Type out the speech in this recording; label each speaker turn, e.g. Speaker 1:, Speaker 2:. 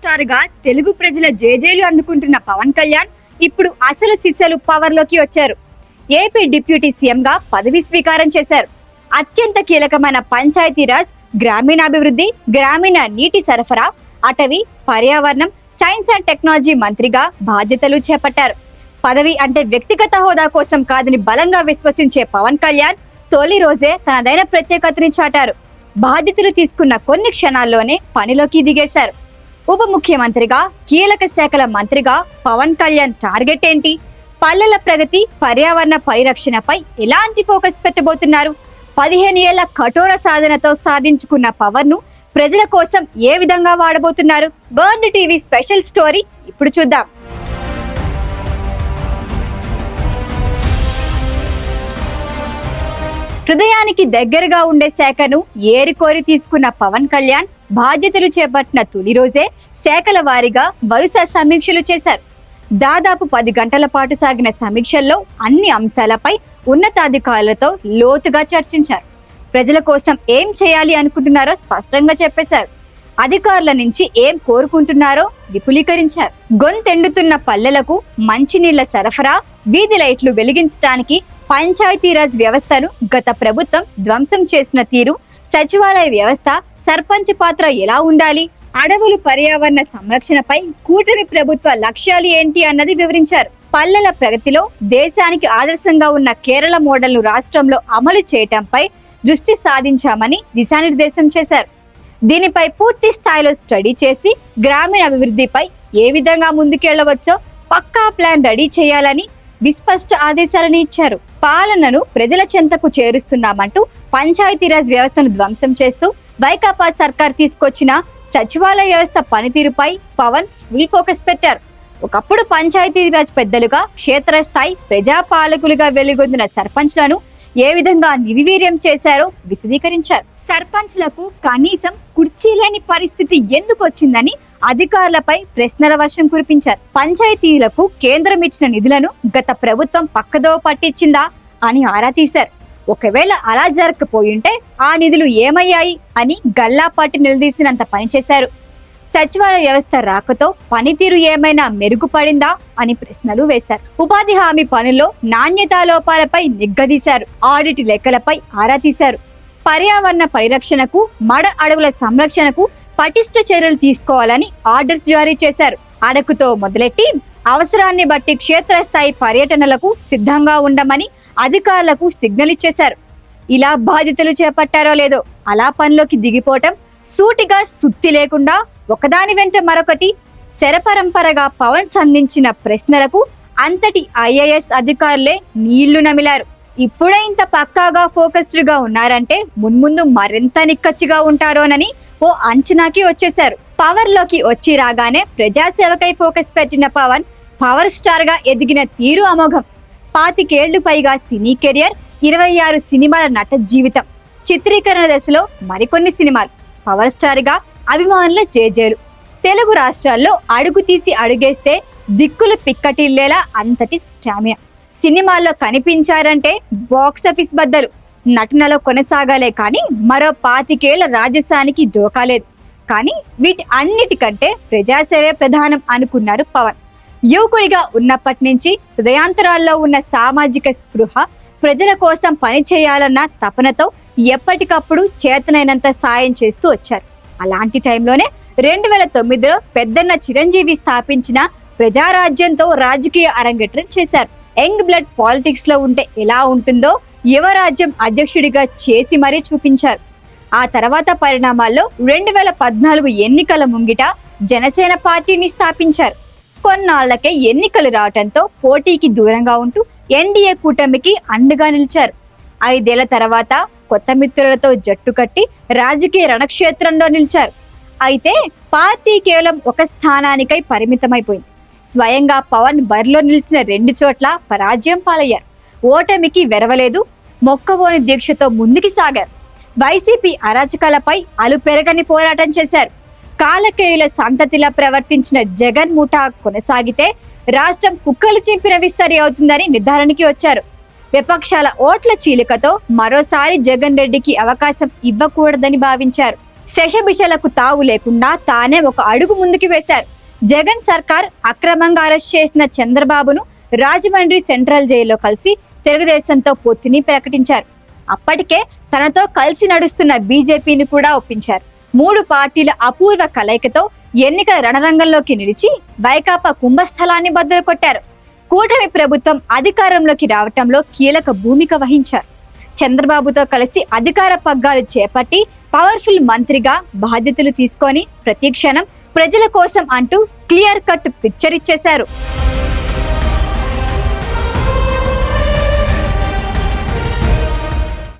Speaker 1: స్టార్గా తెలుగు ప్రజల జేజేలు అందుకుంటున్న పవన్ కళ్యాణ్ ఇప్పుడు అసలు సిసలు పవర్లోకి వచ్చారు. ఏపీ డిప్యూటీ సీఎం గా పదవి స్వీకారం చేశారు. అత్యంత కీలకమైన పంచాయతీరాజ్ గ్రామీణాభివృద్ధి గ్రామీణ నీటి సరఫరా అటవీ పర్యావరణం సైన్స్ అండ్ టెక్నాలజీ మంత్రిగా బాధ్యతలు చేపట్టారు. పదవి అంటే వ్యక్తిగత హోదా కోసం కాదని బలంగా విశ్వసించే పవన్ కళ్యాణ్ తొలి రోజే తనదైన ప్రత్యేకతని చాటారు. బాధ్యతలు తీసుకున్న కొన్ని క్షణాల్లోనే పనిలోకి దిగేశారు. ఉప ముఖ్యమంత్రిగా కీలక శాఖల మంత్రిగా పవన్ కళ్యాణ్ టార్గెట్ ఏంటి? పల్లెల ప్రగతి పర్యావరణ పరిరక్షణపై ఎలాంటి ఫోకస్ పెట్టబోతున్నారు? పదిహేను ఏళ్ళ కఠోర సాధనతో సాధించుకున్న పవర్ను ప్రజల కోసం ఏ విధంగా వాడబోతున్నారు? బర్న్ టీవీ స్పెషల్ స్టోరీ ఇప్పుడు చూద్దాం. హృదయానికి దగ్గరగా ఉండే శాఖను ఏరికోరి తీసుకున్న పవన్ కళ్యాణ్ బాధ్యతలు చేపట్టిన తొలి రోజే శాఖల వారీగా వరుస సమీక్షలు చేశారు. దాదాపు పది గంటల పాటు సాగిన సమీక్షల్లో అన్ని అంశాలపై ఉన్నతాధికారులతో లోతుగా చర్చించారు. ప్రజల కోసం ఏం చేయాలి అనుకుంటున్నారో స్పష్టంగా చెప్పేశారు. అధికారుల నుంచి ఏం కోరుకుంటున్నారో విపులీకరించారు. గొంతెండుతున్న పల్లెలకు మంచినీళ్ళ సరఫరా వీధి లైట్లు వెలిగించడానికి పంచాయతీరాజ్ వ్యవస్థను గత ప్రభుత్వం ధ్వంసం చేసిన తీరు సచివాలయ వ్యవస్థ సర్పంచ్ పాత్ర ఎలా ఉండాలి? అడవులు పర్యావరణ సంరక్షణపై కూటమి ప్రభుత్వ లక్ష్యాలు ఏంటి అన్నది వివరించారు. పల్లెల ప్రగతిలో దేశానికి ఆదర్శంగా ఉన్న కేరళ మోడల్ను రాష్ట్రంలో అమలు చేయటంపై దృష్టి సాధించామని దిశానిర్దేశం చేశారు. దీనిపై పూర్తి స్థాయిలో స్టడీ చేసి గ్రామీణ అభివృద్ధిపై ఏ విధంగా ముందుకెళ్ళవచ్చో పక్కా ప్లాన్ రెడీ చేయాలని విస్పష్ట ఆదేశాలను ఇచ్చారు. పాలనను ప్రజల చెంతకు చేరుస్తున్నామంటూ పంచాయతీరాజ్ వ్యవస్థను ధ్వంసం చేస్తూ వైకాపా సర్కార్ తీసుకొచ్చిన సచివాలయ వ్యవస్థ పనితీరుపై పవన్ ఫుల్ ఫోకస్ పెట్టారు. ఒకప్పుడు పంచాయతీరాజ్ పెద్దలుగా క్షేత్రస్థాయి ప్రజాపాలకులుగా వెలుగొందిన సర్పంచ్లను ఏ విధంగా నిర్వీర్యం చేశారో విశదీకరించారు. సర్పంచ్లకు కనీసం కుర్చీ లేని పరిస్థితి ఎందుకు వచ్చిందని అధికారులపై ప్రశ్నల వర్షం కురిపించారు. పంచాయతీలకు కేంద్రం ఇచ్చిన నిధులను గత ప్రభుత్వం పక్కదో పట్టించిందా అని ఆరా తీశారు. ఒకవేళ అలా జరగకపోయింటే ఆ నిధులు ఏమయ్యాయి అని గల్లాపాటి నిలదీసినంత పనిచేశారు సచివాలయ వ్యవస్థ రాకతో పనితీరు ఏమైనా మెరుగుపడిందా అని ప్రశ్నలు వేశారు. ఉపాధి హామీ పనుల్లో నాణ్యతా లోపాలపై నిగ్గదీశారు. ఆడిట్ లెక్కలపై ఆరా తీశారు. పర్యావరణ పరిరక్షణకు మడ అడవుల సంరక్షణకు పటిష్ట చర్యలు తీసుకోవాలని ఆర్డర్స్ జారీ చేశారు. అడకుతో మొదలెట్టి అవసరాన్ని బట్టి క్షేత్రస్థాయి పర్యటనలకు సిద్ధంగా ఉండమని అధికారులకు సిగ్నల్ ఇచ్చేశారు. ఇలా బాధ్యతలు చేపట్టారో లేదో అలా పనిలోకి దిగిపోవటం సూటిగా సుత్తి లేకుండా ఒకదాని వెంట మరొకటి శరపరంపరగా పవన్ సంధించిన ప్రశ్నలకు అంతటి ఐఏఎస్ అధికారులే నీళ్ళు నమిలారు. ఇప్పుడే ఇంత పక్కాగా ఫోకస్డ్గా ఉన్నారంటే మున్ముందు మరింత నిక్కచ్చిగా ఉంటారోనని ఓ అంచనాకి వచ్చేశారు. పవర్లోకి వచ్చి రాగానే ప్రజాసేవకై ఫోకస్ పెట్టిన పవన్ పవర్ స్టార్గా ఎదిగిన తీరు అమోఘం. పాతికేళ్ళు పైగా సినీ కెరియర్ ఇరవై ఆరు సినిమాల నట జీవితం. చిత్రీకరణ దశలో మరికొన్ని సినిమాలు. పవర్ స్టార్గా అభిమానుల జేజేలు. తెలుగు రాష్ట్రాల్లో అడుగు తీసి అడుగేస్తే దిక్కులు పిక్కటిల్లేలా అంతటి స్టామినా. సినిమాల్లో కనిపించారంటే బాక్సాఫీస్ బద్దలు. నటనలో కొనసాగాలే కానీ మరో పాతికేళ్ళ రాజస్థానికి దోకాలేదు కానీ వీటి అన్నిటికంటే ప్రజాసేవే ప్రధానం అనుకున్నారు పవన్. యువకుడిగా ఉన్నప్పటి నుంచి హృదయాంతరాల్లో ఉన్న సామాజిక స్పృహ ప్రజల కోసం పని చేయాలన్న తపనతో ఎప్పటికప్పుడు చేతనైనంత సాయం చేస్తూ వచ్చారు. అలాంటి టైంలోనే రెండు వేల తొమ్మిదిలో పెద్దన్న చిరంజీవి స్థాపించిన ప్రజారాజ్యంతో రాజకీయ అరంగేట్రం చేశారు. యంగ్ బ్లడ్ పాలిటిక్స్లో ఉంటే ఎలా ఉంటుందో యువరాజ్యం అధ్యక్షుడిగా చేసి మరీ చూపించారు. ఆ తర్వాత పరిణామాల్లో రెండు వేల పద్నాలుగు ఎన్నికల ముంగిట జనసేన పార్టీని స్థాపించారు. కొన్నాళ్ళకే ఎన్నికలు రావటంతో పోటీకి దూరంగా ఉంటూ ఎన్డీఏ కూటమికి అండగా నిలిచారు. ఐదేళ్ళ తర్వాత కొత్త మిత్రులతో జట్టు కట్టి రాజకీయ రణక్షేత్రంలో నిలిచారు. అయితే పార్టీ కేవలం ఒక స్థానానికై పరిమితమైపోయింది. స్వయంగా పవన్ బరిలో నిలిచిన రెండు చోట్ల పరాజయం పాలయ్యారు. ఓటమికి వెరవలేదు మొక్కవోని దీక్షతో ముందుకు సాగారు. వైసీపీ అరాచకాలపై అలు పెరగని పోరాటం చేశారు. కాలకేయుల సంతతిలా ప్రవర్తించిన జగన్ ముఠా కొనసాగితే రాష్ట్రం కుక్కలు చింపిన విస్తరి అవుతుందని నిర్ధారణకి వచ్చారు. విపక్షాల ఓట్ల చీలికతో మరోసారి జగన్ రెడ్డికి అవకాశం ఇవ్వకూడదని భావించారు. శశబిషలకు తావు లేకుండా తానే ఒక అడుగు ముందుకు వేశారు. జగన్ సర్కార్ అక్రమంగా అరెస్ట్ చేసిన చంద్రబాబును రాజమండ్రి సెంట్రల్ జైల్లో కలిసి తెలుగుదేశంతో పొత్తుని ప్రకటించారు. అప్పటికే తనతో కలిసి నడుస్తున్న బీజేపీని కూడా ఒప్పించారు. మూడు పార్టీల అపూర్వ కలయికతో ఎన్నికల రణరంగంలోకి నిలిచి వైకాపా కుంభస్థలాన్ని బద్దలు కొట్టారు కూటమి ప్రభుత్వం అధికారంలోకి రావటంలో కీలక భూమిక వహించారు. చంద్రబాబుతో కలిసి అధికార పగ్గాలు చేపట్టి పవర్ఫుల్ మంత్రిగా బాధ్యతలు తీసుకొని ప్రతిక్షణం ప్రజల కోసం అంటూ క్లియర్ కట్ పిక్చర్ ఇచ్చేశారు.